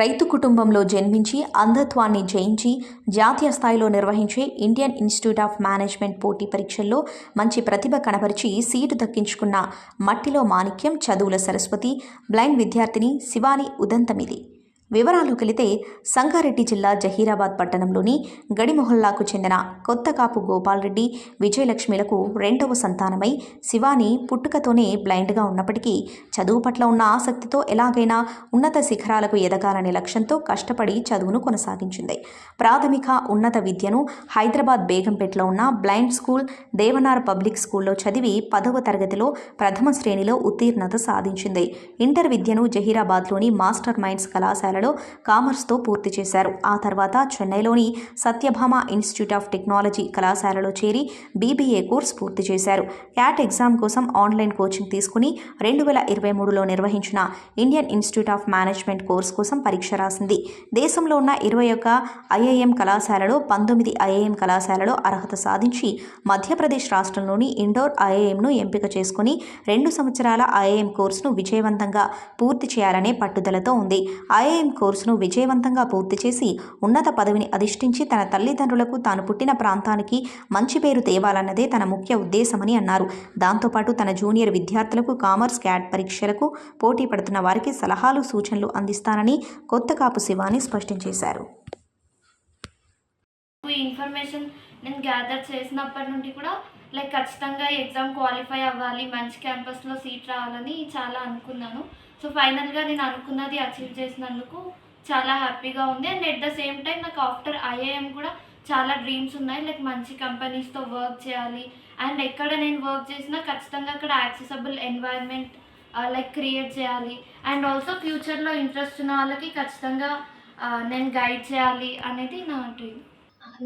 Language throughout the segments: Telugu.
రైతు కుటుంబంలో జన్మించి అంధత్వాన్ని జయించి జాతీయ స్థాయిలో నిర్వహించే ఇండియన్ ఇన్స్టిట్యూట్ ఆఫ్ మేనేజ్మెంట్ పోటీ పరీక్షల్లో మంచి ప్రతిభ కనబరిచి సీటు దక్కించుకున్న మట్టిలో మాణిక్యం చదువుల సరస్వతి బ్లైండ్ విద్యార్థిని శివాని ఉదంతమిది. వివరాల్లోకి వెళితే సంగారెడ్డి జిల్లా జహీరాబాద్ పట్టణంలోని గడిమొహల్లాకు చెందిన కొత్తకాపు గోపాల్రెడ్డి విజయలక్ష్మిలకు రెండవ సంతానమై శివాని పుట్టుకతోనే బ్లైండ్గా ఉన్నప్పటికీ చదువు పట్ల ఉన్న ఆసక్తితో ఎలాగైనా ఉన్నత శిఖరాలకు ఎదగాలనే లక్ష్యంతో కష్టపడి చదువును కొనసాగించింది. ప్రాథమిక ఉన్నత విద్యను హైదరాబాద్ బేగంపేటలో ఉన్న బ్లైండ్ స్కూల్ దేవనార్ పబ్లిక్ స్కూల్లో చదివి పదవ తరగతిలో ప్రథమ శ్రేణిలో ఉత్తీర్ణత సాధించింది. ఇంటర్ విద్యను జహీరాబాద్లోని మాస్టర్ మైండ్స్ కళాశాల సంవత్సరాలలో కామర్స్తో పూర్తి చేశారు. ఆ తర్వాత చెన్నైలోని సత్యభామ ఇన్స్టిట్యూట్ ఆఫ్ టెక్నాలజీ కళాశాలలో చేరి బీబీఏ కోర్స్ పూర్తి చేశారు. క్యాట్ ఎగ్జామ్ కోసం ఆన్లైన్ కోచింగ్ తీసుకుని రెండు వేల ఇరవై మూడులో నిర్వహించిన Indian institute of management course కోసం పరీక్ష రాసింది. దేశంలో ఉన్న ఇరవై ఒక్క ఐఐఎం కళాశాలలో పంతొమ్మిది ఐఐఎం కళాశాలలో అర్హత సాధించి మధ్యప్రదేశ్ రాష్ట్రంలోని ఇండోర్ ఐఐఎంను ఎంపిక చేసుకుని రెండు సంవత్సరాల ఐఐఎం కోర్సును విజయవంతంగా పూర్తి చేయాలనే పట్టుదలతో ఉంది. ఐఐఎం కోర్సును విజయవంతంగా పూర్తి చేసి ఉన్నత పదవిని అధిష్ఠించి తన తల్లిదండ్రులకు తాను పుట్టిన ప్రాంతానికి మంచి పేరు తేవాలన్నదే తన ముఖ్య ఉద్దేశమని అన్నారు. దాంతోపాటు తన జూనియర్ విద్యార్థులకు కామర్స్ క్యాట్ పరీక్షలకు పోటీ పడుతున్న వారికి సలహాలు సూచనలు అందిస్తానని కొత్త కాపు శివాని స్పష్టం చేశారు. ఇన్ఫర్మేషన్ నేను గ్యాదర్ చేసినప్పటి నుండి కూడా లైక్ ఖచ్చితంగా ఎగ్జామ్ క్వాలిఫై అవ్వాలి మంచి క్యాంపస్లో సీట్ రావాలని చాలా అనుకున్నాను. సో ఫైనల్గా నేను అనుకున్నది అచీవ్ చేసినందుకు చాలా హ్యాపీగా ఉంది. And at the same time నాకు ఆఫ్టర్ ఐఐఎం కూడా చాలా డ్రీమ్స్ ఉన్నాయి. లైక్ మంచి కంపెనీస్తో వర్క్ చేయాలి. అండ్ ఎక్కడ నేను వర్క్ చేసినా ఖచ్చితంగా అక్కడ యాక్సెసబుల్ ఎన్వైర్న్మెంట్ లైక్ క్రియేట్ చేయాలి. అండ్ ఆల్సో ఫ్యూచర్లో ఇంట్రెస్ట్ ఉన్న వాళ్ళకి ఖచ్చితంగా నేను గైడ్ చేయాలి అనేది నా డ్రీమ్.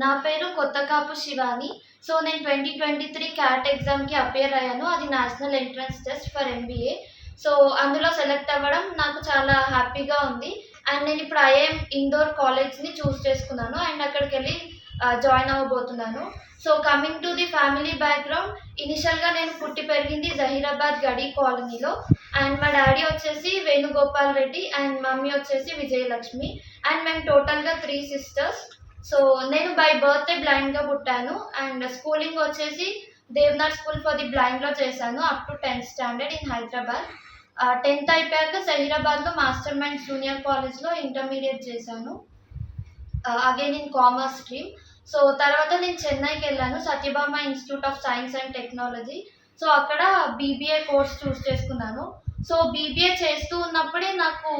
నా పేరు కొత్తకాపు శివాని. సో నేను ట్వంటీ ట్వంటీ త్రీ క్యాట్ ఎగ్జామ్కి అపేర్ అయ్యాను. అది national entrance test for MBA. So అందులో సెలెక్ట్ అవ్వడం నాకు చాలా హ్యాపీగా ఉంది. అండ్ నేను ఇప్పుడు ఐఎం ఇండోర్ కాలేజ్ని చూస్ చేసుకున్నాను. అండ్ అక్కడికి వెళ్ళి join అవ్వబోతున్నాను. So coming to the family background ఇనిషియల్గా నేను పుట్టి పెరిగింది జహీరాబాద్ గడి కాలనీలో అండ్ మా డాడీ వచ్చేసి వేణుగోపాల్ రెడ్డి అండ్ మమ్మీ వచ్చేసి విజయలక్ష్మి. అండ్ మేము టోటల్గా త్రీ సిస్టర్స్ సో నేను బై బర్త్డే బ్లైండ్గా పుట్టాను. అండ్ స్కూలింగ్ వచ్చేసి దేవ్నాథ్ స్కూల్ ఫర్ ది బ్లైండ్లో చేశాను up to tenth standard in Hyderabad tenth అయిపోయాక జహీరాబాద్లో మాస్టర్ మైండ్ జూనియర్ కాలేజ్లో ఇంటర్మీడియట్ చేశాను. Again in commerce stream so తర్వాత నేను చెన్నైకి వెళ్ళాను Satyabhama institute of science and technology so అక్కడ బీబీఏ కోర్స్ చూస్ చేసుకున్నాను. సో బీబీఏ చేస్తూ ఉన్నప్పుడే నాకు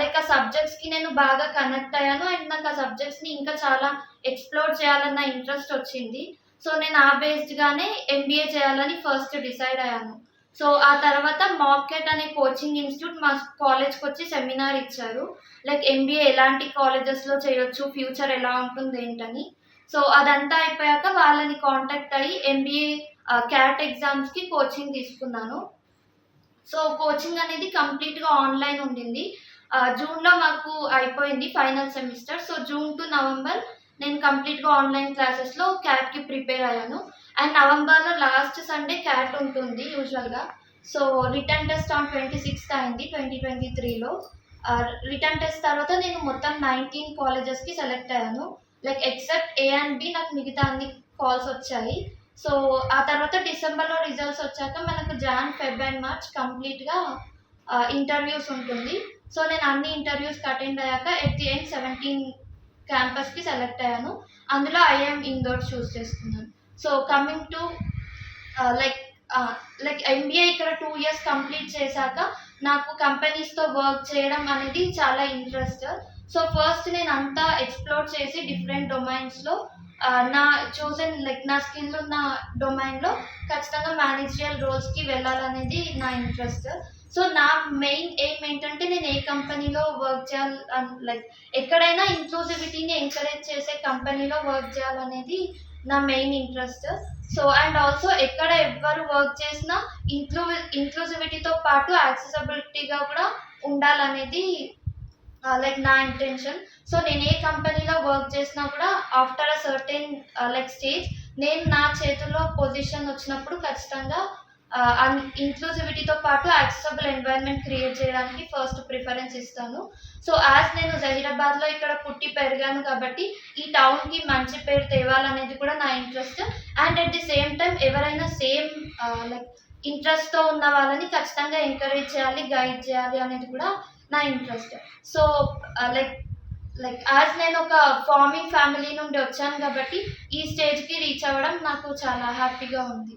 లైక్ ఆ సబ్జెక్ట్స్కి నేను బాగా కనెక్ట్ అయ్యాను. అండ్ నాకు ఆ సబ్జెక్ట్స్ని ఇంకా చాలా ఎక్స్ప్లోర్ చేయాలన్న ఇంట్రెస్ట్ వచ్చింది. సో నేను ఆ బేస్డ్గానే ఎంబీఏ చేయాలని ఫస్ట్ డిసైడ్ అయ్యాను. సో ఆ తర్వాత మాకెట్ అనే కోచింగ్ ఇన్స్టిట్యూట్ మా కాలేజ్కి వచ్చి సెమినార్ ఇచ్చారు. లైక్ ఎంబీఏ ఎలాంటి కాలేజెస్లో చేయొచ్చు ఫ్యూచర్ ఎలా ఉంటుంది ఏంటని. సో అదంతా అయిపోయాక వాళ్ళని కాంటాక్ట్ అయ్యి ఎంబీఏ క్యాట్ ఎగ్జామ్స్కి కోచింగ్ తీసుకున్నాను. సో కోచింగ్ అనేది కంప్లీట్గా ఆన్లైన్ ఉండింది. జూన్లో మాకు అయిపోయింది final semester so June to November నేను కంప్లీట్గా ఆన్లైన్ క్లాసెస్లో క్యాట్కి ప్రిపేర్ అయ్యాను. అండ్ నవంబర్లో లాస్ట్ సండే క్యాట్ ఉంటుంది యూజువల్గా. So written test on twenty sixth అయింది ట్వంటీ ట్వంటీ త్రీలో. రిటర్న్ టెస్ట్ తర్వాత నేను మొత్తం నైన్టీన్ కాలేజెస్కి సెలెక్ట్ అయ్యాను. Like except A and B నాకు మిగతా అన్ని కాల్స్ వచ్చాయి. సో ఆ తర్వాత డిసెంబర్లో రిజల్ట్స్ వచ్చాక మనకు జాన్ ఫెబ్ అండ్ మార్చ్ కంప్లీట్గా ఇంటర్వ్యూస్ ఉంటుంది. సో నేను అన్ని ఇంటర్వ్యూస్కి అటెండ్ అయ్యాక ఎట్ ది ఎండ్ సెవెంటీన్ క్యాంపస్కి సెలెక్ట్ అయ్యాను. అందులో ఐఎమ్ ఇండోర్ చూస్ చేసుకున్నాను so coming to like like MBA ఇక్కడ టూ ఇయర్స్ కంప్లీట్ చేశాక నాకు కంపెనీస్తో వర్క్ చేయడం అనేది చాలా ఇంట్రెస్ట్ సో ఫస్ట్ నేను అంతా ఎక్స్ప్లోర్ చేసి డిఫరెంట్ డొమైన్స్లో uh, నా చూసన్ లైక్ నా స్కిల్ ఉన్న డొమైన్లో ఖచ్చితంగా మేనేజరియల్ రోల్స్కి వెళ్ళాలనేది నా ఇంట్రెస్ట్ సో నా మెయిన్ ఎయిమ్ ఏంటంటే నేను ఏ కంపెనీలో వర్క్ చేయాలి లైక్ ఎక్కడైనా ఇంక్లూజివిటీని ఎంకరేజ్ చేసే కంపెనీలో వర్క్ చేయాలనేది నా main interest so and also ఎక్కడ ఎవ్వరు వర్క్ చేసినా ఇంక్లూ ఇంక్లూజివిటీతో పాటు యాక్సెసబిలిటీగా కూడా ఉండాలనేది లైక్ నా ఇంటెన్షన్ సో నేను ఏ కంపెనీలో వర్క్ చేసినా కూడా after a certain like stage నేను నా చేతుల్లో పొజిషన్ వచ్చినప్పుడు ఖచ్చితంగా ఇంక్లూసివిటీతో పాటు యాక్సెసబుల్ ఎన్వైరన్మెంట్ క్రియేట్ చేయడానికి ఫస్ట్ ప్రిఫరెన్స్ ఇస్తాను. సో యాజ్ నేను జహీరాబాద్లో ఇక్కడ పుట్టి పెరిగాను కాబట్టి ఈ టౌన్కి మంచి పేరు తేవాలనేది కూడా నా interest and at the same time ఎవరైనా సేమ్ లైక్ ఇంట్రెస్ట్తో ఉన్న వాళ్ళని ఖచ్చితంగా ఎంకరేజ్ చేయాలి గైడ్ చేయాలి అనేది కూడా నా interest so like like as నేను ఒక ఫార్మింగ్ ఫ్యామిలీ నుండి వచ్చాను కాబట్టి ఈ స్టేజ్కి రీచ్ అవ్వడం నాకు చాలా హ్యాపీగా ఉంది.